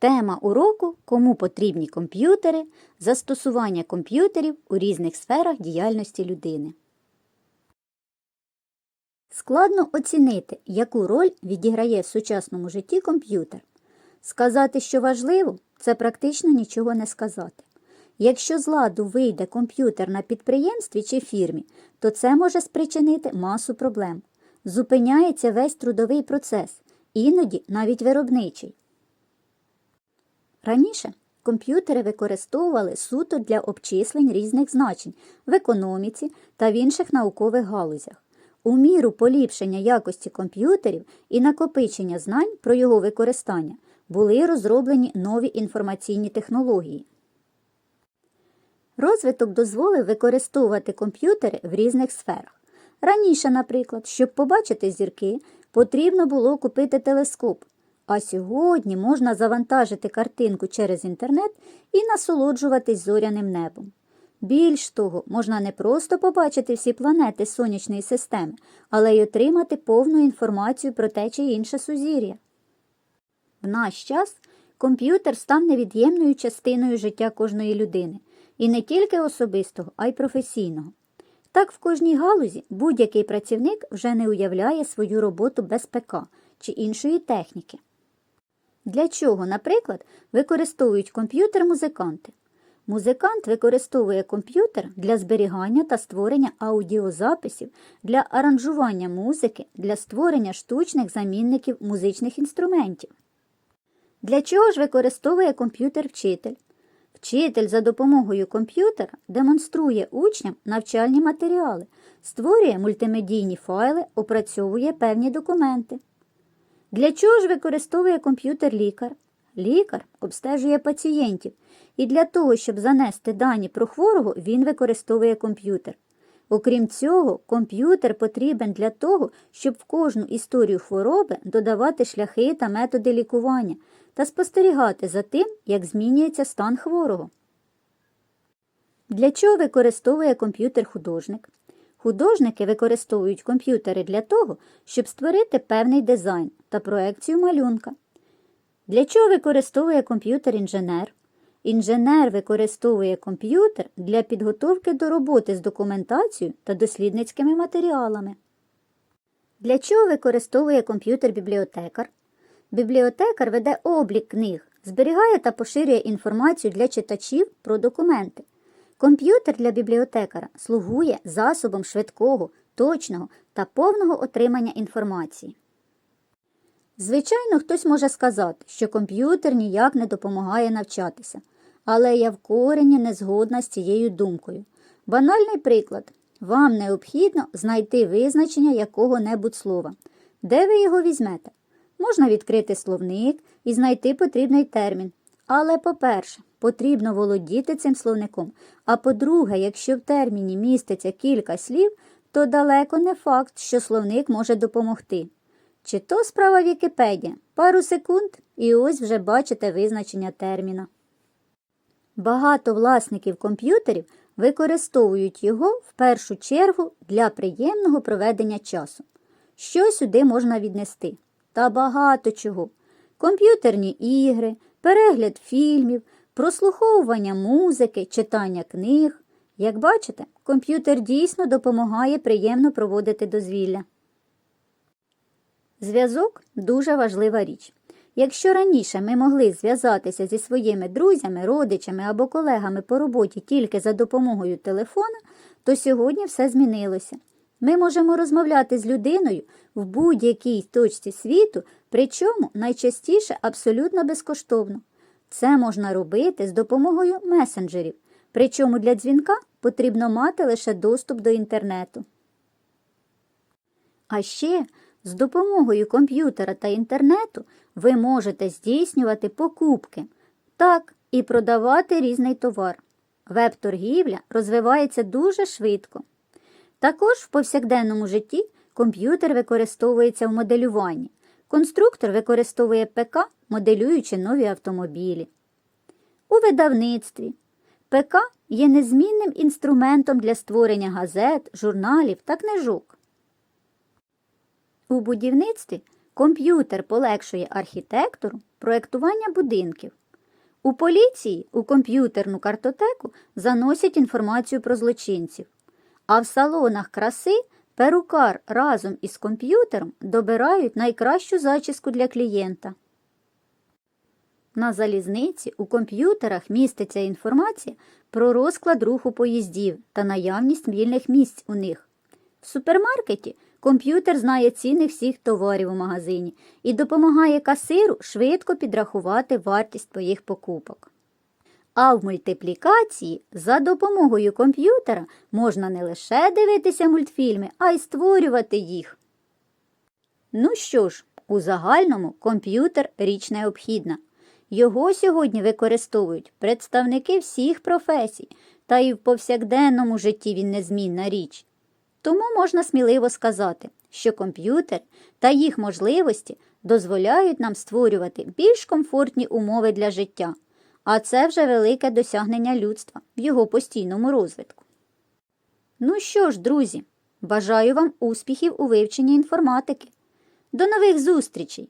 Тема уроку Кому потрібні комп'ютери, застосування комп'ютерів у різних сферах діяльності людини. Складно оцінити, яку роль відіграє в сучасному житті комп'ютер. Сказати, що важливо, це практично нічого не сказати. Якщо з ладу вийде комп'ютер на підприємстві чи фірмі, то це може спричинити масу проблем. Зупиняється весь трудовий процес, іноді навіть виробничий. Раніше комп'ютери використовували суто для обчислень різних значень в економіці та в інших наукових галузях. У міру поліпшення якості комп'ютерів і накопичення знань про його використання були розроблені нові інформаційні технології. Розвиток дозволив використовувати комп'ютери в різних сферах. Раніше, наприклад, щоб побачити зірки, потрібно було купити телескоп, а сьогодні можна завантажити картинку через інтернет і насолоджуватись зоряним небом. Більш того, можна не просто побачити всі планети сонячної системи, але й отримати повну інформацію про те чи інше сузір'я. В наш час комп'ютер став невід'ємною частиною життя кожної людини, і не тільки особистого, а й професійного. Так в кожній галузі будь-який працівник вже не уявляє свою роботу без ПК чи іншої техніки. Для чого, наприклад, використовують комп'ютер музиканти? Музикант використовує комп'ютер для зберігання та створення аудіозаписів, для аранжування музики, для створення штучних замінників музичних інструментів. Для чого ж використовує комп'ютер вчитель? Вчитель за допомогою комп'ютера демонструє учням навчальні матеріали, створює мультимедійні файли, опрацьовує певні документи. Для чого ж використовує комп'ютер лікар? Лікар обстежує пацієнтів, і для того, щоб занести дані про хворого, він використовує комп'ютер. Окрім цього, комп'ютер потрібен для того, щоб в кожну історію хвороби додавати шляхи та методи лікування та спостерігати за тим, як змінюється стан хворого. Для чого використовує комп'ютер художник? Художники використовують комп'ютери для того, щоб створити певний дизайн та проекцію малюнка. Для чого використовує комп'ютер інженер? Інженер використовує комп'ютер для підготовки до роботи з документацією та дослідницькими матеріалами. Для чого використовує комп'ютер бібліотекар? Бібліотекар веде облік книг, зберігає та поширює інформацію для читачів про документи. Комп'ютер для бібліотекара слугує засобом швидкого, точного та повного отримання інформації. Звичайно, хтось може сказати, що комп'ютер ніяк не допомагає навчатися, але я в корені не згодна з цією думкою. Банальний приклад. Вам необхідно знайти визначення якого-небудь слова. Де ви його візьмете? Можна відкрити словник і знайти потрібний термін. Але, по-перше, потрібно володіти цим словником. А по-друге, якщо в терміні міститься кілька слів, то далеко не факт, що словник може допомогти. Чи то справа Вікіпедія. Пару секунд і ось вже бачите визначення терміна. Багато власників комп'ютерів використовують його в першу чергу для приємного проведення часу. Що сюди можна віднести? Та багато чого. Комп'ютерні ігри, перегляд фільмів, прослуховування музики, читання книг. Як бачите, комп'ютер дійсно допомагає приємно проводити дозвілля. Зв'язок дуже важлива річ. Якщо раніше ми могли зв'язатися зі своїми друзями, родичами або колегами по роботі тільки за допомогою телефона, то сьогодні все змінилося. Ми можемо розмовляти з людиною в будь-якій точці світу, причому найчастіше абсолютно безкоштовно. Це можна робити з допомогою месенджерів, причому для дзвінка потрібно мати лише доступ до інтернету. А ще з допомогою комп'ютера та інтернету ви можете здійснювати покупки, так і продавати різний товар. Веб-торгівля розвивається дуже швидко. Також в повсякденному житті комп'ютер використовується в моделюванні. Конструктор використовує ПК, моделюючи нові автомобілі. У видавництві ПК є незмінним інструментом для створення газет, журналів та книжок. У будівництві комп'ютер полегшує архітектору проєктування будинків. У поліції у комп'ютерну картотеку заносять інформацію про злочинців, а в салонах краси перукар разом із комп'ютером добирають найкращу зачіску для клієнта. На залізниці у комп'ютерах міститься інформація про розклад руху поїздів та наявність вільних місць у них. В супермаркеті комп'ютер знає ціни всіх товарів у магазині і допомагає касиру швидко підрахувати вартість твоїх покупок. А в мультиплікації за допомогою комп'ютера можна не лише дивитися мультфільми, а й створювати їх. Ну що ж, у загальному комп'ютер річ необхідна. Його сьогодні використовують представники всіх професій, та і в повсякденному житті він незмінна річ. Тому можна сміливо сказати, що комп'ютер та їх можливості дозволяють нам створювати більш комфортні умови для життя, а це вже велике досягнення людства в його постійному розвитку. Ну що ж, друзі, бажаю вам успіхів у вивченні інформатики. До нових зустрічей!